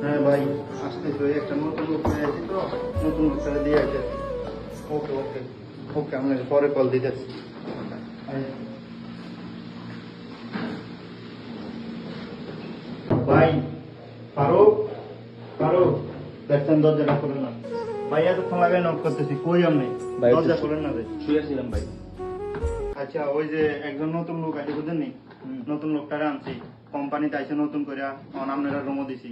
হ্যাঁ ভাই আসতেছি ওই একটা নতুন লোক তো, নতুন লোকটা দিয়ে আছে ওকে ওকে ওকে আপনাকে পরে কল দিতেছি। ভাই, ফারুক? দেখছেন দরজাটা খুলে না ভাই এতক্ষণ লাগাই নক করতেছি কই আমি দরজা একটু- না ভাই শুয়েছিলাম ভাই। আচ্ছা ওই যে একজন নতুন লোক আছে বুঝলেন নি নতুন লোকটারে আনছি। কোম্পানিতে আইসে নতুন করে আপনারা রুমও দিছি।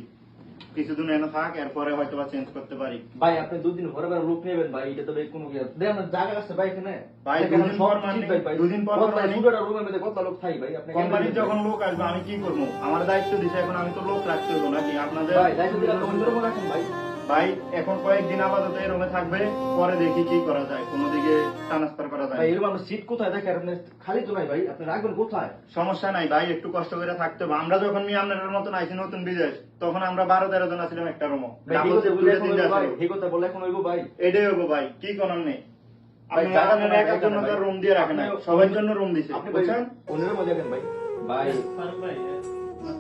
কিছুদিন এনে থাক এরপরে হয়তো বা চেঞ্জ করতে পারি। ভাই আপনি দুদিন পরে পরে রূপ নেবেন ভাই এটা তো ভাই কোনো দেখেন না, জায়গা আছে ভাই এখানে। ভাই, দুদিন পর মানে-। দুদিন পর মানে- রুমের মধ্যে কত লোক থাই ভাই আপনি কোম্পানির যখন লোক আসবে আমি কি করব? আমার দায়িত্ব দিছে এখন আমি তো লোক রাখতে হবে নাকি? আপনাদের ভাই দায়িত্ব দিলে তো অন্য রকম রাখেন ভাই। ভাই এখন কয়েকদিন আপাতত এই রুমে থাকবে পরে দেখি কি করা যায় কোনো দিকে ট্রান্সফার করা যায় ভাই এরকম আমরা সিট কোথায় দেখে? আপনি খালি তো নাই ভাই আপনি রাখবেন কোথায়? সমস্যা নাই ভাই একটু কষ্ট করে থাকতে হবে। আমরা যখন নিয়ে আপনার মতন আইছি নতুন বিদেশ তখন আমরা বারো তেরো জন ছিলাম একটা রুমও এই কথা বলে এখন হইবো ভাই এখন হইবো ভাই। এটাই হব ভাই কি করার নেই। রুম দিয়ে রাখেন না। সবার জন্য রুম ভাই বুঝছেন? পনেরো দেখেন ভাই। ভাই ভাই, মনে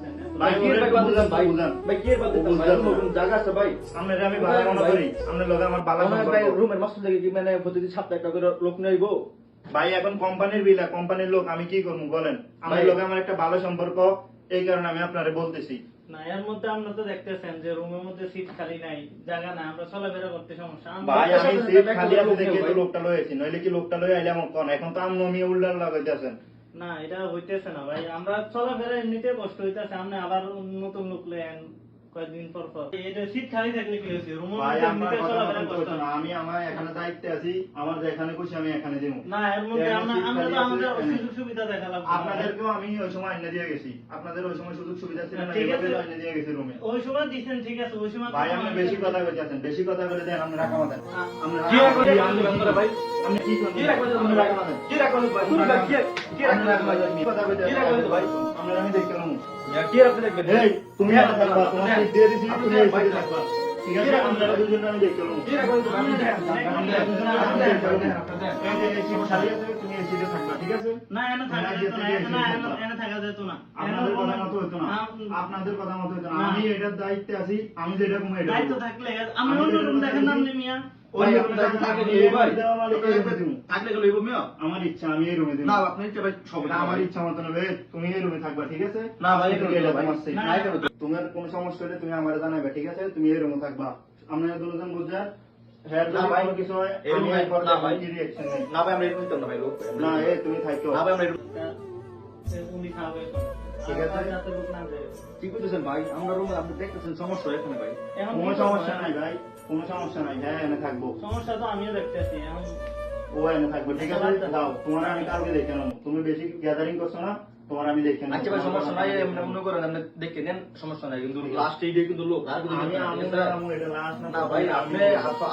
সম্পর্ক। রুমের মাস্টার দেখে কি মানে প্রতিদিন সপ্তাহে একটা করে লোক নেইবো ভাই এখন কোম্পানির বিলা কোম্পানির লোক আমি কি করব বলেন? আমার ভাই। আমার একটা ভালো সম্পর্ক এই কারণে আমি আপনারে বলতেছি। না এর মধ্যে আমরা তো দেখতেছেন যে রুমের মধ্যে সিট খালি নাই জায়গা নাই আমরা চলাফেরা করতে সমস্যা। ভাই আমি সিট খালি আছে দেখে তো লোকটা লয়েছি নইলে কি লোকটা লয়ে আইলাম কোন? এখন তো আমি নমি উল্লার লাগাইতেছেন। না এটা হইতেছে না ভাই। আমরা চলাফেরা এমনিতে কষ্ট হইতেছে আপনি আবার নতুন লোক লেন কয়েকদিন পর পর। এটা সিট খালি থাকলে কি হয়েছে? এমনিতে চলাফেরা না। আমি আমার এখানে দায়িত্বে আছি আমার যেখানে খুশি আমি এখানে দিব। না এর মধ্যে আমরা আমরা তো আমাদের সুযোগ সুবিধা দেখা লাগবে আপনাদেরকেও আমি ওই সময় আইনা দিয়ে গেছি। আপনাদের ওই সময় সুযোগ সুবিধা ছিল না ঠিক এইভাবে আছে। আইনা দিয়ে গেছি রুমে। ওই সময় দিচ্ছেন ঠিক আছে। ওই সময় ভাই আপনি বেশি কথা কইতেছেন বেশি কথা বলে দেন আপনি রাখা বন্ধুরা ভাই? তুমি দিয়ে দিছি তুমি ঠিক আছে দুজনে আমি নেব তুমি থাকবা ঠিক আছে? না এনে থাকা যেত না এনে- এনে- থাকা যেত না। আপনাদের কথা মতো হতো না। না, আপনাদের কথা মতো হতো না। না। আমি এটার দায়িত্বে আছি আমি যেটা কমে এটা দায়িত্ব থাকলে আমি অন্য রুম দেখেন বলতেছি- মিয়া। ভাই, আপনার থাকে নিয়ে ভাই। রুমে দেওয়া এই রুমে দিবো। থাকলে গেলে হইবো মিয়া। আমার ইচ্ছা আমি এই রুমে না আপনি ইচ্ছা ভাই সব এটা আমার ইচ্ছা মতো নেবে তুমি এই রুমে থাকবা ঠিক আছে? না ভাই তোমার কোনো সমস্যা হলে তুমি আমার জানাবে ঠিক আছে? তুমি এই রুমে থাকবা। আমরা দুজন বুঝা? হ্যাঁ না ভাই, কিছু হয় এই আমি রুমে- এরপর না ভাই। কি রিঅ্যাকশন নেই না ভাই আমরা এরকম না ভাই লোক। না এ তুমি থাকো। না ভাই আমরা উনি খাবে। ঠিক আছে। ভাই আমরা রুমে আপনি দেখতেছেন সমস্যা এখানে ভাই। এখন কোনো সমস্যা নাই ভাই। কোনো সমস্যা নাই হ্যাঁ এনে থাকব। সমস্যা তো আমিও দেখতেছি ও এনে থাকব ঠিক আছে যাও তোমার আমি কালকে দেখে নেব। তুমি বেশি গ্যাদারিং করছ না তোমার আমি দেখে আচ্ছা ভাই সমস্যা নাই এমনি মনে করেন আপনি দেখে নেন সমস্যা নাই কিন্তু লাস্ট এই ডে কিন্তু লোক আর কিছু আমি আমি ঠিক আছে? আমি এটা last না ভাই আপনি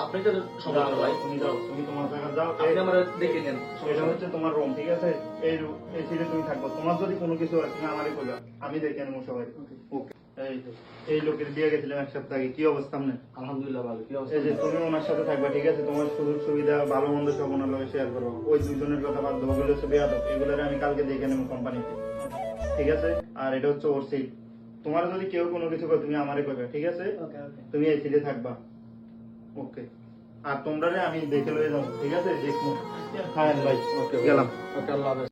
আপনি তো সমস্যা ভাই। তুমি যাও তুমি তোমার জায়গা যাও আপনি আমরা দেখে নেন এটা হচ্ছে তোমার রুম ঠিক আছে? এই রু- এই সিটে তুমি থাকব। তোমার যদি কোনো কিছু হয় আমারই করবে আমি দেখে নেব সবাই। ওকে এই তো এই লোকের বিয়ে গেছিলাম এক সপ্তাহ আগে কি অবস্থা আপনার? আলহামদুলিল্লাহ ভালো কি অবস্থা? এই যে তুমি ওনার সাথে থাকবা ঠিক আছে? তোমার সুযোগ সুবিধা ভালো মন্দ সব ওনার লগে শেয়ার করব। ওই দুজনের কথা বাদ দেবো ওগুলো হচ্ছে বেয়াদব এগুলোর আমি কালকে দেখে নেব কোম্পানিতে ঠিক আছে? আর এটা হচ্ছে ওর সিট তোমার যদি কেউ কোনো কিছু করে তুমি আমারই করবে ঠিক আছে? তুমি এই সিটে থাকবা। ওকে আর তোমরা আমি দেখে লয়ে যাব ঠিক আছে? দেখব। হ্যাঁ ভাই ওকে গেলাম। ওকে আল্লাহ হাফেজ।